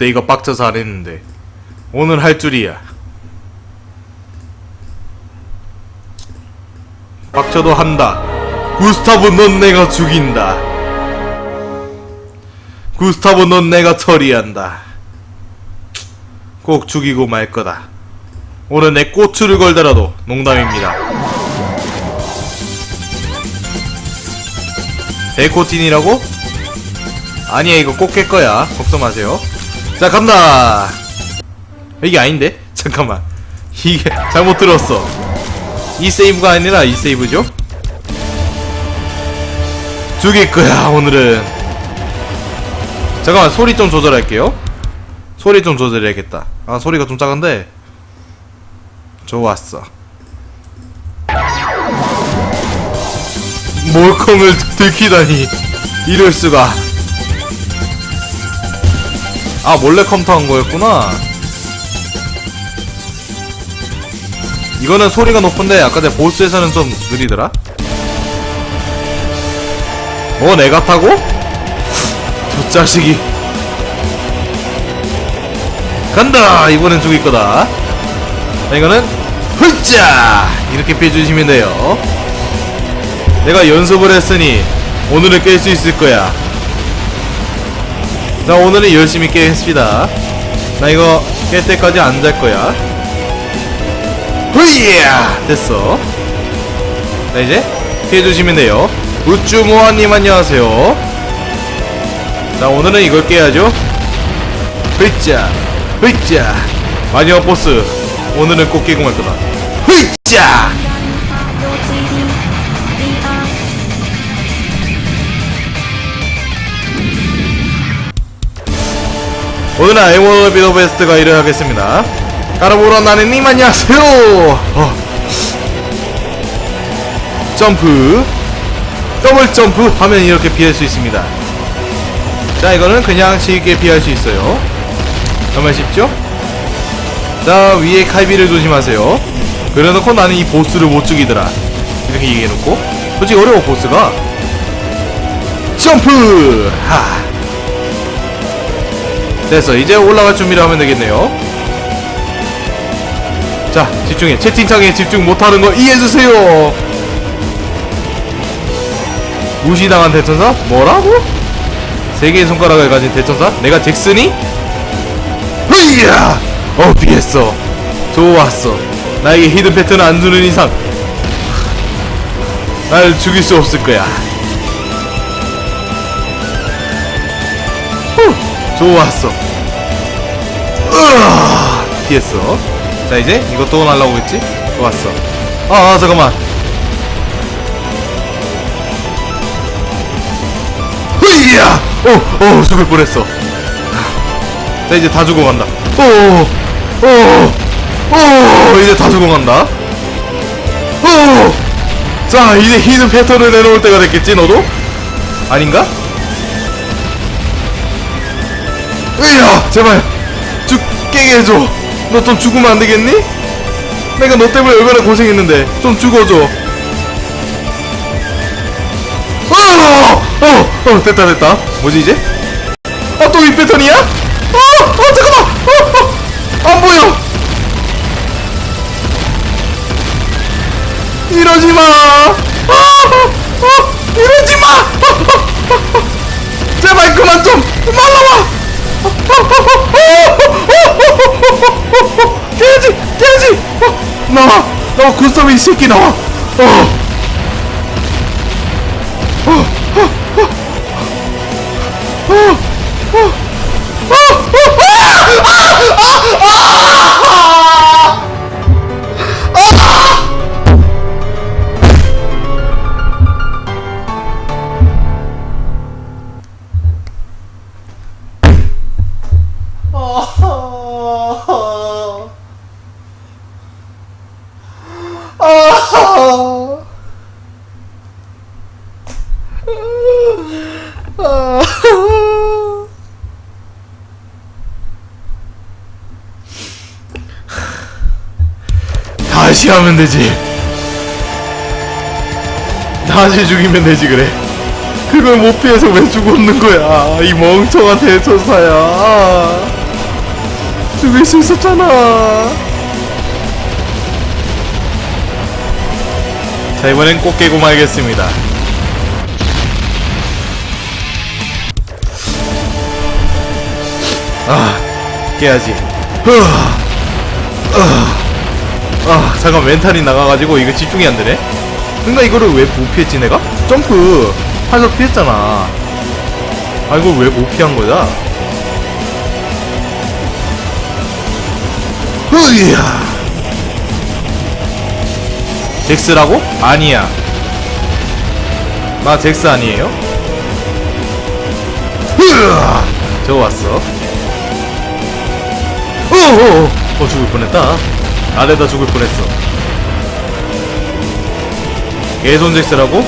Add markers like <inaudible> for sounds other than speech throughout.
내 이거 빡쳐서 안 했는데. 오늘 할 줄이야. 빡쳐도 한다. 구스타브 넌 내가 죽인다. 구스타브 넌 내가 처리한다. 꼭 죽이고 말 거다. 오늘 내 고추를 걸더라도 농담입니다. 데코틴이라고? 아니야 이거 꼭 깰 거야. 걱정 마세요 자 간다. 이게 아닌데? <laughs> 잠깐만. 이게 잘못 들었어. 이 세이브가 아니라 이 세이브죠? 죽일 거야 오늘은. 잠깐만 소리 좀 조절할게요. 소리 좀 조절해야겠다. 아 소리가 좀 작은데? 좋았어. 몰콩을 <laughs> 들키다니. 이럴 수가 아 몰래 컴퓨터 한 거였구나. 이거는 소리가 높은데 아까 내 보스에서는 좀 느리더라. 어 내가 타고? 저 자식이. 간다! 이번엔 죽일 거다. 자, 이거는 훌짜 이렇게 빼주시면 돼요. 내가 연습을 했으니 오늘은 깰 수 있을 거야 자 오늘은 열심히 깨겠습니다. 나 이거 깰 때까지 안 잘 거야. 후이야! 됐어. 자 이제 피해주시면 돼요. 우쭈모아님 안녕하세요. 자 오늘은 이걸 깨야죠. 흐이짜! 흐이짜! 마지막 보스. 오늘은 꼭 깨고 말 거다. 흐이짜 오늘은 아이원 비더 베스트가 일을 하겠습니다. 까라보러 나는님 안녕하세요. 어. 점프, 더블 점프 하면 이렇게 피할 수 있습니다. 자 이거는 그냥 쉽게 피할 수 있어요. 정말 쉽죠? 자 위에 칼비를 조심하세요. 그래놓고 나는 이 보스를 못 죽이더라. 이렇게 얘기해놓고 솔직히 어려워 보스가. 점프! 하. 됐어 이제 올라갈 준비를 하면 되겠네요 자 집중해 채팅창에 집중 못하는 거 이해해주세요 무시당한 대천사? 뭐라고? 세 개의 손가락을 가진 대천사? 내가 잭슨이? 흐이야! 어 피했어 좋았어 나에게 히든 패턴을 안 주는 이상 날 죽일 수 없을 거야 후, 좋았어. 으아, 피했어. 자 이제 이것도 날라오겠지? 좋았어. 아, 아 잠깐만. 흐이야! 오, 오 죽을 뻔했어. 자 이제 다 죽어간다. 오, 오, 오 이제 다 죽어간다. 오, 자 이제 히든 패턴을 내놓을 때가 됐겠지 너도? 아닌가? 으야 제발 죽 깨게 해줘. 너 좀 죽으면 안 되겠니? 내가 너 때문에 얼마나 고생했는데 좀 죽어줘. 어, 어, 어 됐다 됐다. 뭐지 이제? 아 또 이 패턴이야? 어, 어 잠깐만. 어, 어, 안 보여. 이러지 마. 어, 어, 어, 이러지 마. 어, 어. 제발 그만 좀 날라와 깨지 깨지 어, 나와 나와 구스타브 이 새끼 나와 어. 어, 다시 하면 되지. 다시 죽이면 되지 그래. 그걸 못 피해서 왜 죽었는 거야? 이 멍청한 대천사야. 죽일 수 있었잖아 자 이번엔 꼭 깨고 말겠습니다 아 깨야지 흐. 아, 아 잠깐 멘탈이 나가가지고 이거 집중이 안 되네? 근데 이거를 왜 못 피했지 내가? 점프! 하서 피했잖아. 아 이걸 왜 못 피한 거야? 흐이야! 잭스라고? 아니야. 나 잭스 아니에요? 흐아! 저거 왔어. 어어어. 어, 죽을 뻔했다 아래다 죽을 뻔했어. 개손 잭스라고?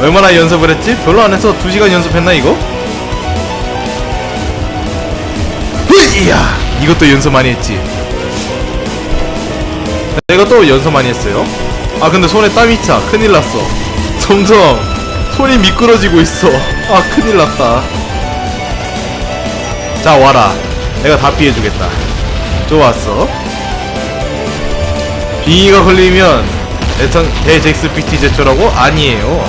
얼마나 연습을 했지? 별로 안 해서 2시간 연습했나 이거? 흐이야 이것도 연습 많이 했지. 내가 또 연습 많이 했어요? 아 근데 손에 땀이 차. 큰일 났어. 점점 손이 미끄러지고 있어. 아 큰일 났다. 자 와라. 내가 다 피해주겠다. 좋았어 빙의가 걸리면 대천 대잭스 PT 제초라고? 아니에요.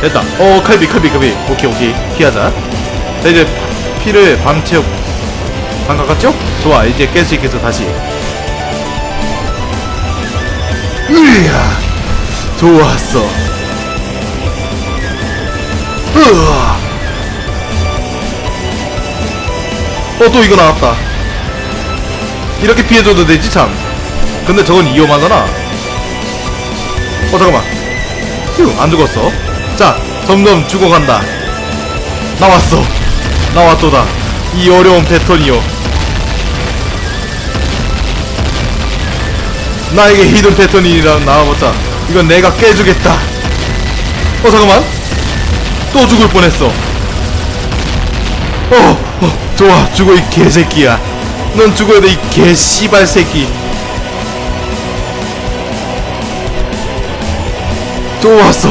됐다. 어 칼비 칼비 칼비. 오케이 오케이. 피하자. 자 이제 피를 밤 채우 방 깎았죠? 좋아. 이제 깰 수 있겠어 다시. 으야. 좋았어. 으아. 어또 이거 나왔다 이렇게 피해줘도 되지 참. 근데 저건 위험하잖아. 어 잠깐만. 휴 안 죽었어. 자 점점 죽어간다. 나왔어. 나왔도다. 이 어려운 패턴이요. 나에게 히든 패턴이라 나와봤자 이건 내가 깨주겠다. 어 잠깐만. 또 죽을 뻔했어. 어, 어 좋아. 죽어 이 개새끼야 넌 죽어야 돼 이 개씨발 새끼 좋았어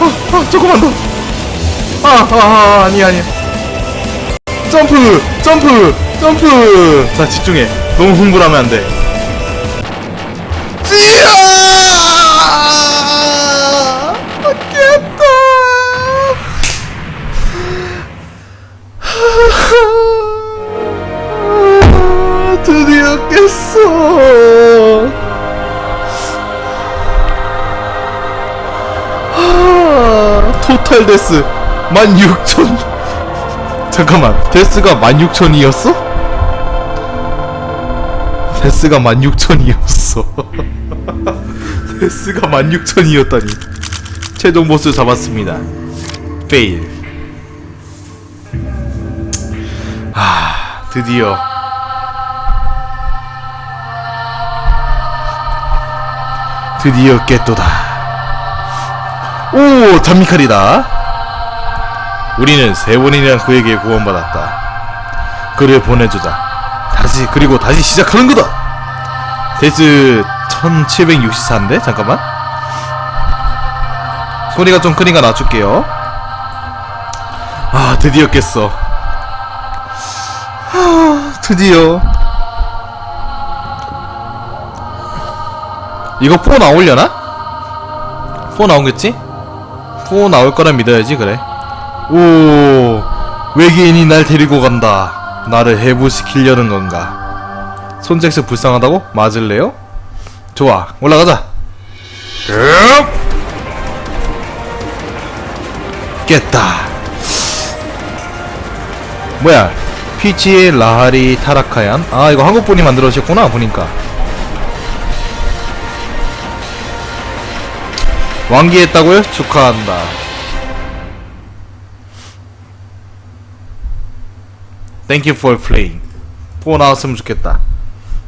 아, 아 조금만 더 아, 아, 아, 아니, 아니. 점프, 점프, 점프. 자, 집중해. 너무 흥분하면 안 돼. 16,000 잠깐만 데스가 16,000이었어? 데스가 16,000이었어. <laughs> 데스가 16,000이었다니. 최종 보스 잡았습니다. 페일. 아 드디어. 드디어 깼도다. 오 잔미칼이다 우리는 세 번이나 그에게 구원받았다. 그를 보내주자. 다시 그리고 다시 시작하는 거다. 데스 1764인데? 잠깐만. 소리가 좀 크니까 낮출게요. 아 드디어 깼어. 아, 드디어. 이거 4 나오려나? 4 나오겠지? 4 나올 거라 믿어야지 그래 오 외계인이 날 데리고 간다 나를 해부시키려는 건가 손잭스 불쌍하다고? 맞을래요? 좋아 올라가자 흡! 깼다 뭐야 피치의 라하리 타라카얀 아 이거 한국분이 만들어주셨구나 보니까 완기했다고요? 축하한다 Thank you for playing. 포 나왔으면 좋겠다.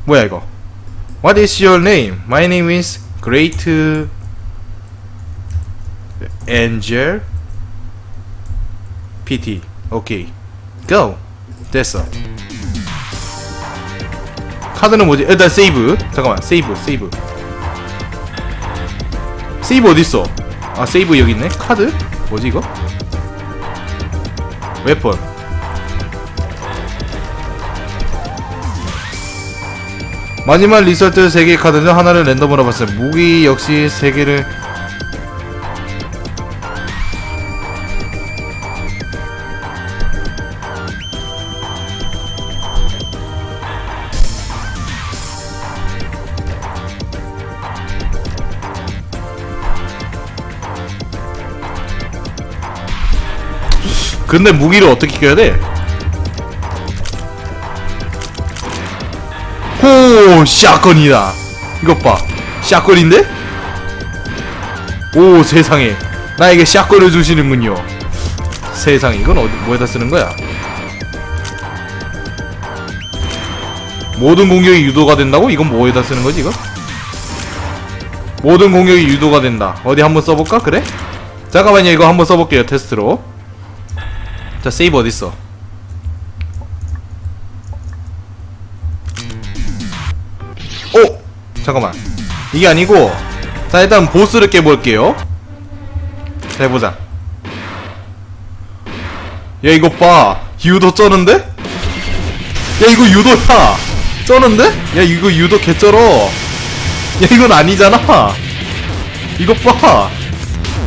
뭐야 이거? What is your name? My name is Great Angel PT. 오케이. Go. 됐어. 카드는 뭐지? 일단 세이브. 잠깐만. 세이브. 세이브. 세이브 어디 있어? 아 세이브 여기 있네. 카드? 뭐지 이거? 웨폰. 마지막 리설트 3개 카드 중 하나를 랜덤으로 봤어요. 무기 역시 3개를 근데 무기를 어떻게 껴야 돼? 호 샷건이다. 이것 봐. 샷건인데? 오 세상에. 나에게 샷건을 주시는군요. 세상에 이건 어디 뭐에다 쓰는 거야? 모든 공격이 유도가 된다고? 이건 뭐에다 쓰는 거지 이거? 모든 공격이 유도가 된다. 어디 한번 써볼까? 그래? 잠깐만요 이거 한번 써볼게요 테스트로. 자 세이브 어딨어 잠깐만. 이게 아니고 자 일단 보스를 깨볼게요. 자 해보자. 야 이거 봐. 유도 쩌는데? 야 이거 유도야. 쩌는데? 야 이거 유도 개쩔어. 야 이건 아니잖아. 이것 봐.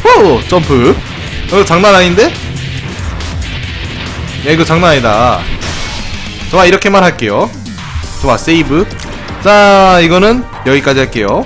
호! 점프. 이거 장난 아닌데? 야 이거 장난 아니다. 좋아 이렇게만 할게요. 좋아 세이브. 자 이거는 여기까지 할게요